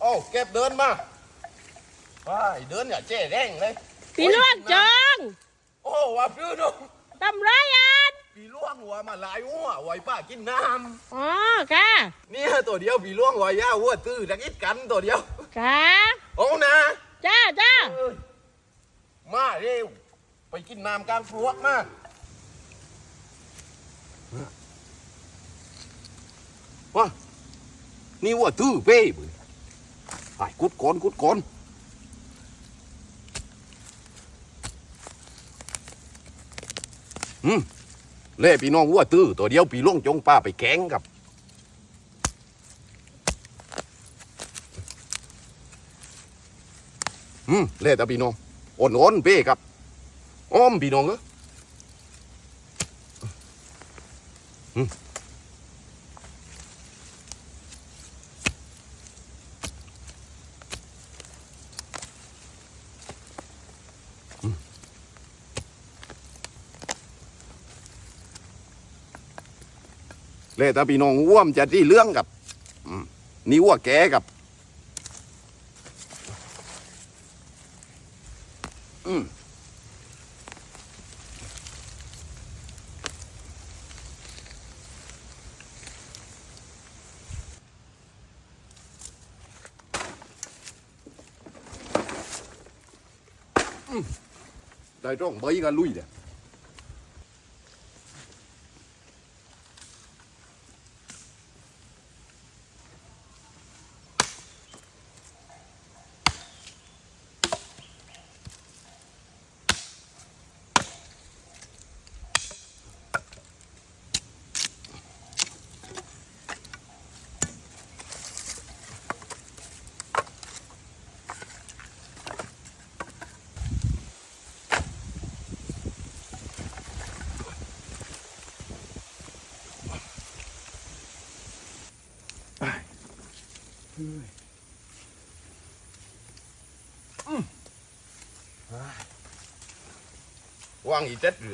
โอ้เก็บเดินมาไปเดินอย่าเจ๊แรงเลยปีล่วงจองโอ้ว่าพื้นงตำไรอันปีล่วงหัวมาหลายหัวไว้ป้ากินน้อ๋อค่ะำเนี่ยตัวเดียวปีล่วงหัวย่าหัวตื้อตะกิดกันตัวเดียวค่ะโอ้นะจ้าจ้าเอ้ยมาเร็วไปกินน้ำกลางครัวมาว่านี่หัวตื้อเป้บุย ไปกุดก้อนกุดก้อนอืมเล่พี่น้องวัวตื้อตัวเดียวปีล่วงจงป้าไปแข่งกับอืมเล่ต่พี่น้องอ่อนอ่อนๆเป้ครับอ้อมพี่น้องเอออืม เล่แต่พี่น้องอ้วมจะที่เรื่องกับนี่อ้วแกกับอืมอืมได้ร่องใบกันลุยเนี่ย วางอีเจ็ดเ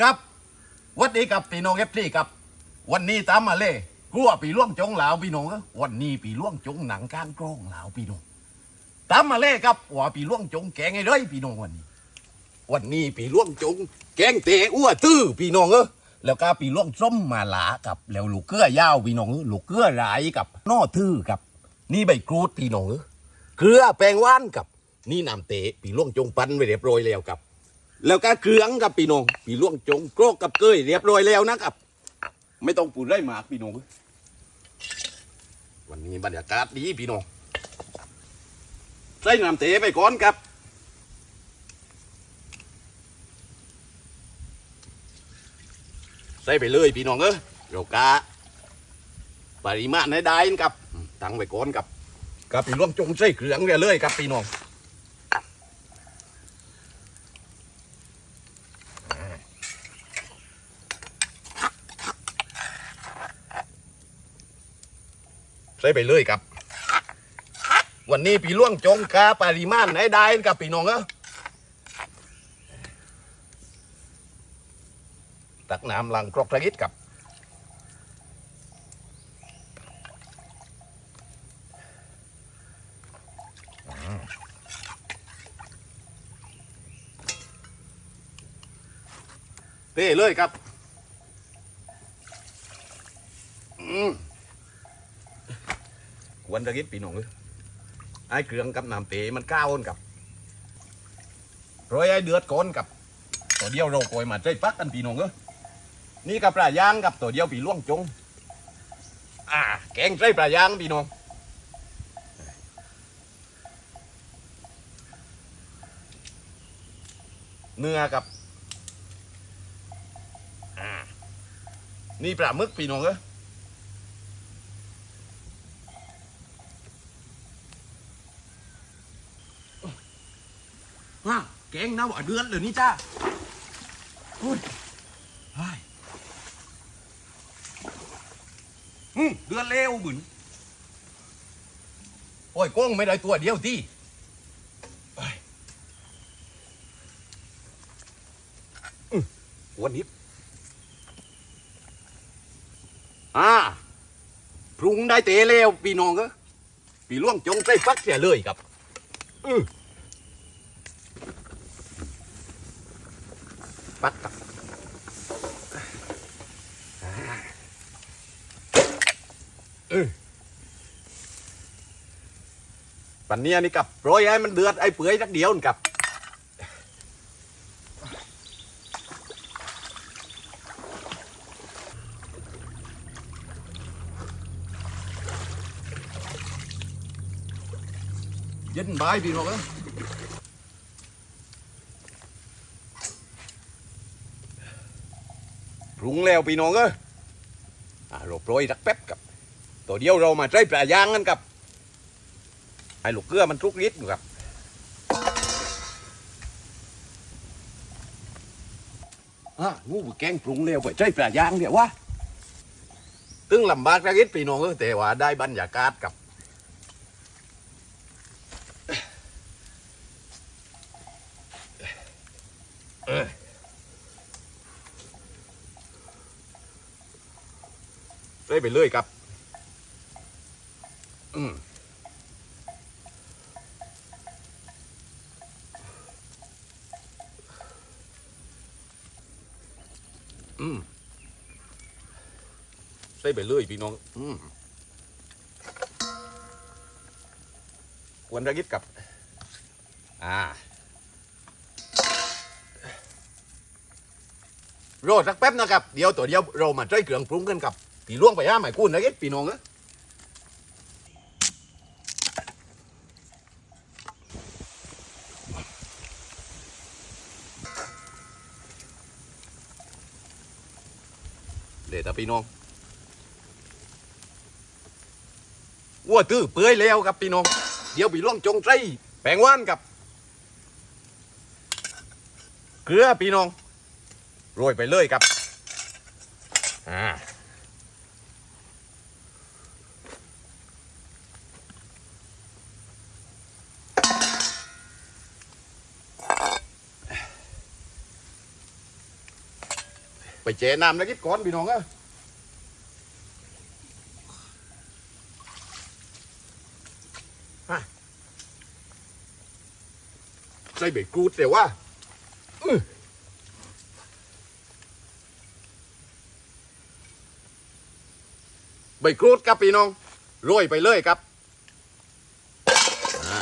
ครับวัดดีกับพี่น้องเอฟซีครับ วันนี้ตามมาเล่กลัวปีล่วงจงเหลาพี่น้องวันนี้ปีล่วงจงหนังก้างกล้องเหลาพี่น้องตามมาเล่ครับว่าปีล่วงจงแกงไงเลยพี่น้องวันนี้ วันนี้ปีล่วงจง แกงเตะอ้วตื้อพี่น้องเออแล้วก็ปีล่วงส้มมาหลากับแล้วลูกเกลือยาวพี่น้องเออลูกเกลือไหลกับนอทื่อกับ นี่ใบกรูดพี่น้องเออเกลือแปลงว่านกับ นี่น้ำเตะปีล่วงจงปั้นไว้เรียบร้อยแล้วกับ แล้วก็เครื่องกับพี่น้องพี่ล่วงจงโกรกกับเกยเรียบร้อยแล้วนะครับ ไม่ต้องปูดได้หมากพี่น้องวันนี้บรรยากาศดีพี่น้องใส่น้ำเตะไปก่อนครับใส่ไปเลยพี่น้องเออเดี๋ยวกะปริมาณในได้นะครับอืมตั้งไว้ก่อนครับกับพี่ล่วงจงใส่เครื่องเรื่อยเลยครับพี่น้อง ส่ไปเลยครับ วันนี้พี่ล่วงจงกาปริมาณไหนได้กับพี่น้องเออตักน้ำลังกรอกตะกิดกับเต้เลยครับ อืม วันตะกี้ปีนองเลยไอ้เครื่องกับน้ำเตะมันก้าวอนกับร้อยไอ้เดือดก้อนกับตัวเดียวเราโกยมาใจปักกันปีนองเออนี่กับปลาย่างกับตัวเดียวปีล่วงจง อ่า แกงไส้ปลาย่างปีนองเนื้อกับ นี่ปลาหมึกปีนองเออว้า แกงน้ำหวานเดือนเลยนี่จ้าอุ้ยไอ้อืมเดือนเร็วบุญโอ้ยก้งไม่ได้ตัวเดียวที่เอ้ยอื้อวันนี้อ่าปรุงได้เตะเร็วพี่น้องก็ปีล่วงจงใส่ฟักเสียเลยครับ อือ ปักกับอ่าเออปันเนี้ยนี่กับโรยให้มันเดือดไอ้เปื่อยสักเดียวนี่กับเย็นบายพี่น้องเอ้ย ปรุงแล้วพี่น้องเออ่าเราโปรยสักแป๊บกับตัวเดียวเรามาใช้ปลายางกันกับไอ้ลูกเกลือมันทุกนิดอยู่ครับอ่างูแกงปรุงแล้วไปใช้ปลายางเดี๋ยววะตึงลำบากสักนิดพี่น้องเอ้ยแต่ว่าได้บรรยากาศกับ ได้ไปเลยครับ อืมอืมใส่ไปเลยพี่น้อง อืมกวนระกิดกับ อ่ารอสักแป๊บนะครับ เดี๋ยวตัวเดียวเรามาใช้เครื่องปรุงกันกับ ปีล่วงไปห้าหมายกุ้นนะเอ็ดปีน้องเอ้ยเดี๋ยวต่พี่น้องวัวตื้อเปื่อยแล้วครับพี่น้อง เดี๋ยวปีล่วงจงใจแปลงว่านกับเกลือพี่น้องโรยไปเลยครับ ไปเจน้ำแล้วกิดก่อนพี่น้องเอ้ยฮะใส่เบรกกรูดแต่ว่าใบกรูดครับพี่น้องโรยไปเลยครับอ่า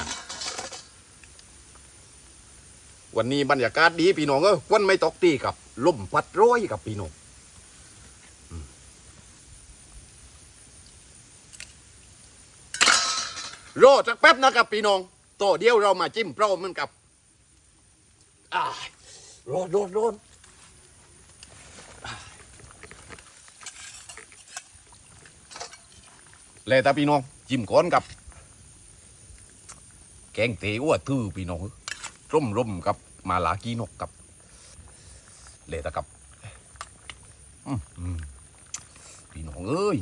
วันนี้บรรยากาศดีพี่น้องเออฝนไม่ตกตีกับลมพัดร้อยกับพี่น้องรอสักแป๊บนะครับพี่น้องโตเดียวเรามาจิ้มเปรามันกับอ่าร้อนร้อนร้อนเลยตาพี่น้องจิ้มก้อนกับ แกงเต๋อวทื่อพี่น้องร่มร่มกับ มาลากีนกกับ เลตากับพี่น้องเอ้ย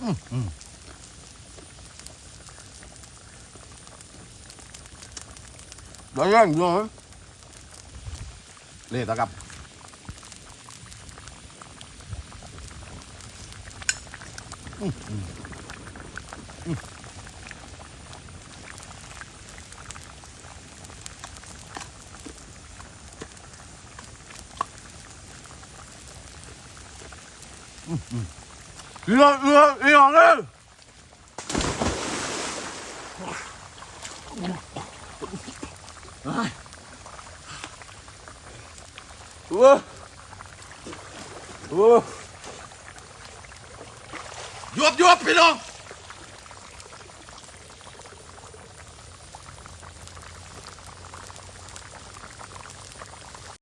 ได้ ยังอยู่เหรอเลยตากับรเรือเรือเรือเลย โอ้โหยวบยวบพี่น้อง